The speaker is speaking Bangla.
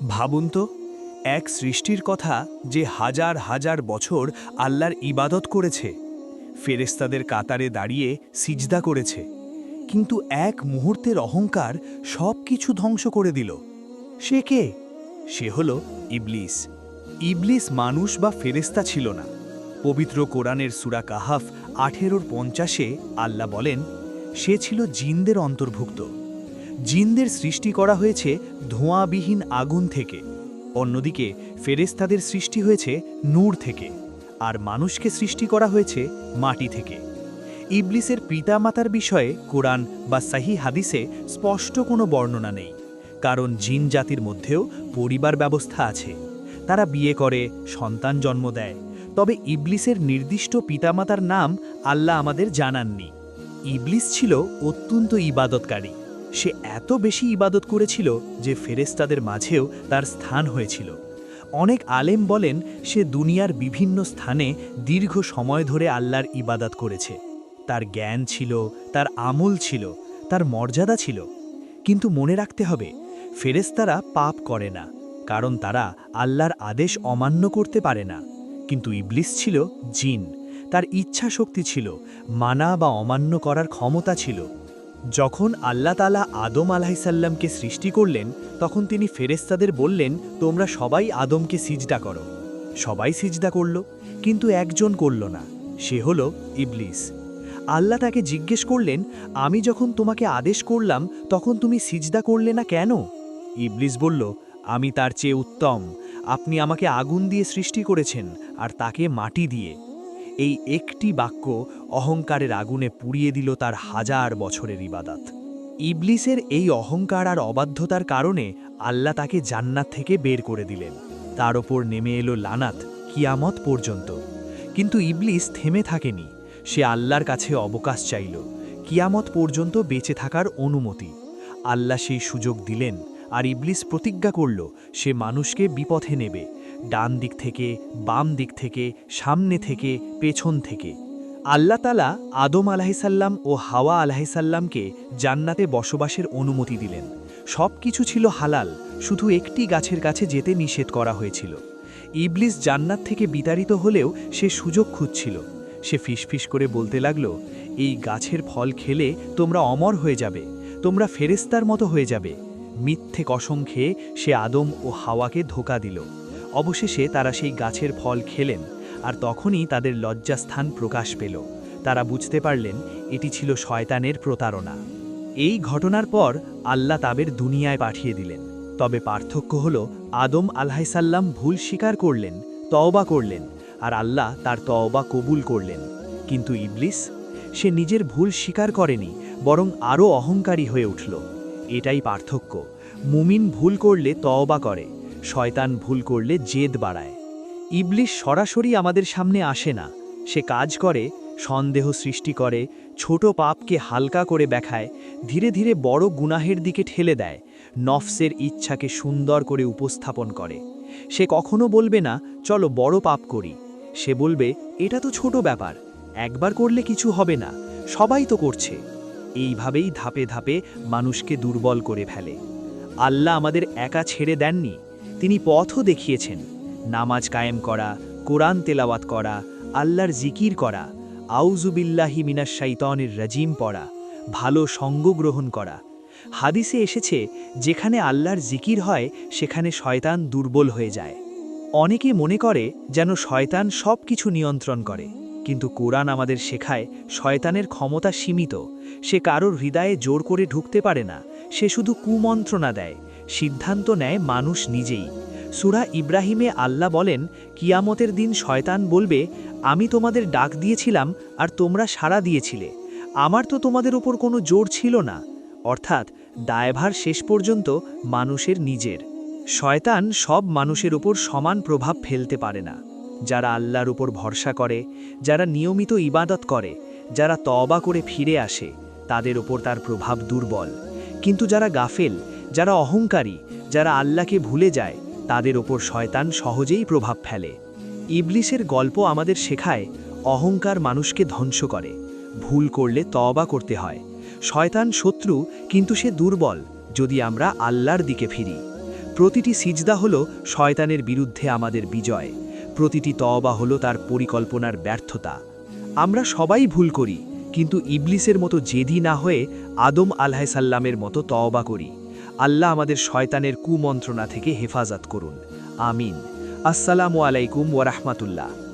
ভাবুন তো, এক সৃষ্টির কথা যে হাজার হাজার বছর আল্লাহর ইবাদত করেছে ফেরেস্তাদের কাতারে দাঁড়িয়ে সিজদা করেছে, কিন্তু এক মুহূর্তের অহংকার সব কিছু ধ্বংস করে দিল। সে কে? সে হল ইবলিস। ইবলিস মানুষ বা ফেরেস্তা ছিল না। পবিত্র কোরআনের সুরা কাহাফ আঠেরোর পঞ্চাশে আল্লাহ বলেন, সে ছিল জিনদের অন্তর্ভুক্ত। জিনদের সৃষ্টি করা হয়েছে ধোঁয়াবিহীন আগুন থেকে। অন্যদিকে ফেরেস্তাদের সৃষ্টি হয়েছে নূর থেকে আর মানুষকে সৃষ্টি করা হয়েছে মাটি থেকে। ইবলিসের পিতামাতার বিষয়ে কোরআন বা সাহি হাদিসে স্পষ্ট কোনো বর্ণনা নেই, কারণ জিন জাতির মধ্যেও পরিবার ব্যবস্থা আছে। তারা বিয়ে করে, সন্তান জন্ম দেয়, তবে ইবলিসের নির্দিষ্ট পিতামাতার নাম আল্লাহ আমাদের জানাননি। ইবলিস ছিল অত্যন্ত ইবাদতকারী। সে এত বেশি ইবাদত করেছিল যে ফেরেস্তাদের মাঝেও তার স্থান হয়েছিল। অনেক আলেম বলেন, সে দুনিয়ার বিভিন্ন স্থানে দীর্ঘ সময় ধরে আল্লাহর ইবাদত করেছে। তার জ্ঞান ছিল, তার আমল ছিল, তার মর্যাদা ছিল। কিন্তু মনে রাখতে হবে ফেরেস্তারা পাপ করে না, কারণ তারা আল্লাহর আদেশ অমান্য করতে পারে না। কিন্তু ইবলিস ছিল জিন, তার ইচ্ছা শক্তি ছিল, মানা বা অমান্য করার ক্ষমতা ছিল। যখন আল্লাহ তালা আদম আলাহিসাল্লামকে সৃষ্টি করলেন, তখন তিনি ফেরেস্তাদের বললেন, তোমরা সবাই আদমকে সিজদা করো। সবাই সিজদা করল, কিন্তু একজন করল না, সে হল ইবলিস। আল্লাহ তাকে জিজ্ঞেস করলেন, আমি যখন তোমাকে আদেশ করলাম, তখন তুমি সিজদা করলে না কেন? ইবলিস বলল, আমি তার চেয়ে উত্তম। আপনি আমাকে আগুন দিয়ে সৃষ্টি করেছেন আর তাকে মাটি দিয়ে। এই একটি বাক্য অহংকারের আগুনে পুড়িয়ে দিল তার হাজার বছরের ইবাদাত। ইবলিসের এই অহংকার আর অবাধ্যতার কারণে আল্লাহ তাকে জান্নাত থেকে বের করে দিলেন। তার ওপর নেমে এলো লানাত কিয়ামত পর্যন্ত। কিন্তু ইবলিস থেমে থাকেনি। সে আল্লাহর কাছে অবকাশ চাইল। কিয়ামত পর্যন্ত বেঁচে থাকার অনুমতি। আল্লাহ সেই সুযোগ দিলেন আর ইবলিস প্রতিজ্ঞা করল, সে মানুষকে বিপথে নেবে। ডান দিক থেকে, বাম দিক থেকে, সামনে থেকে, পেছন থেকে। আল্লাহ তালা আদম আলাহিসাল্লাম ও হাওয়া আলাহিসাল্লামকে জান্নাতে বসবাসের অনুমতি দিলেন। সব কিছু ছিল হালাল, শুধু একটি গাছের কাছে যেতে নিষেধ করা হয়েছিল। ইবলিস জান্নাত থেকে বিতাড়িত হলেও সে সুযোগ খুঁজছিল। সে ফিসফিস করে বলতে লাগল, এই গাছের ফল খেলে তোমরা অমর হয়ে যাবে, তোমরা ফেরেস্তার মতো হয়ে যাবে। মিথ্যে কসম খেয়ে সে আদম ও হাওয়াকে ধোকা দিল। অবশেষে তারা সেই গাছের ফল খেলেন, আর তখনই তাদের লজ্জাস্থান প্রকাশ পেল। তারা বুঝতে পারলেন, এটি ছিল শয়তানের প্রতারণা। এই ঘটনার পর আল্লাহ তাবের দুনিয়ায় পাঠিয়ে দিলেন। তবে পার্থক্য হল, আদম আলহাইসাল্লাম ভুল স্বীকার করলেন, তওবা করলেন, আর আল্লাহ তার তওবা কবুল করলেন। কিন্তু ইবলিস, সে নিজের ভুল স্বীকার করেনি, বরং আরও অহংকারী হয়ে উঠল। এটাই পার্থক্য। মুমিন ভুল করলে তওবা করে। শয়তান ভুল করলে জেদ বাড়ায়। ইবলিশ সরাসরি আমাদের সামনে আসে না। সে কাজ করে, সন্দেহ সৃষ্টি করে, ছোট পাপকে হালকা করে দেখায়, ধীরে ধীরে বড় গুনাহের দিকে ঠেলে দেয়, নফসের ইচ্ছাকে সুন্দর করে উপস্থাপন করে। সে কখনো বলবে না, চলো বড় পাপ করি। সে বলবে, এটা তো ছোট ব্যাপার, একবার করলে কিছু হবে না, সবাই তো করছে। এইভাবেই ধাপে ধাপে মানুষকে দুর্বল করে ফেলে। আল্লাহ আমাদের একা ছেড়ে দেননি তিনি পথও দেখিয়েছেন। নামাজ কায়েম করা, কোরআন তেলাওয়াত করা, আল্লাহর জিকির করা আউজুবিল্লাহি মিনাস শাইতনের রাজিম পড়া, ভালো সঙ্গ গ্রহণ করা। হাদিসে এসেছে, যেখানে আল্লাহর জিকির হয়, সেখানে শয়তান দুর্বল হয়ে যায়। অনেকে মনে করে যেন শয়তান সব কিছু নিয়ন্ত্রণ করে, কিন্তু কোরআন আমাদের শেখায় শয়তানের ক্ষমতা সীমিত। সে কারোর হৃদয়ে জোর করে ঢুকতে পারে না, সে শুধু কুমন্ত্রণা দেয়। সিদ্ধান্ত নেয় মানুষ নিজেই। সুরা ইব্রাহিমে আল্লাহ বলেন, কিয়ামতের দিন শয়তান বলবে, আমি তোমাদের ডাক দিয়েছিলাম আর তোমরা সাড়া দিয়েছিলে। আমার তো তোমাদের ওপর কোনো জোর ছিল না। অর্থাৎ, দায়ভার শেষ পর্যন্ত মানুষের নিজের। শয়তান সব মানুষের উপর সমান প্রভাব ফেলতে পারে না। যারা আল্লাহর উপর ভরসা করে, যারা নিয়মিত ইবাদত করে, যারা তবা করে ফিরে আসে, তাদের ওপর তার প্রভাব দুর্বল। কিন্তু যারা গাফেল যারা অহংকারী, যারা আল্লাহকে ভুলে যায়, তাদের ওপর শয়তান সহজেই প্রভাব ফেলে। ইবলিসের গল্প আমাদের শেখায়, অহংকার মানুষকে ধ্বংস করে, ভুল করলে তবা করতে হয়। শয়তান শত্রু, কিন্তু সে দুর্বল, যদি আমরা আল্লাহর দিকে ফিরি। প্রতিটি সিজদা হল শয়তানের বিরুদ্ধে আমাদের বিজয়। প্রতিটি তবা হল তার পরিকল্পনার ব্যর্থতা। আমরা সবাই ভুল করি, কিন্তু ইবলিসের মতো জেদি না হয়ে আদম আল্লাহ সাল্লামের মতো তওবা করি। আল্লাহ আমাদের শয়তানের কুমন্ত্রণা থেকে হেফাজত করুন। আমিন। আসসালামু আলাইকুম ওয়ারাহমাতুল্লাহ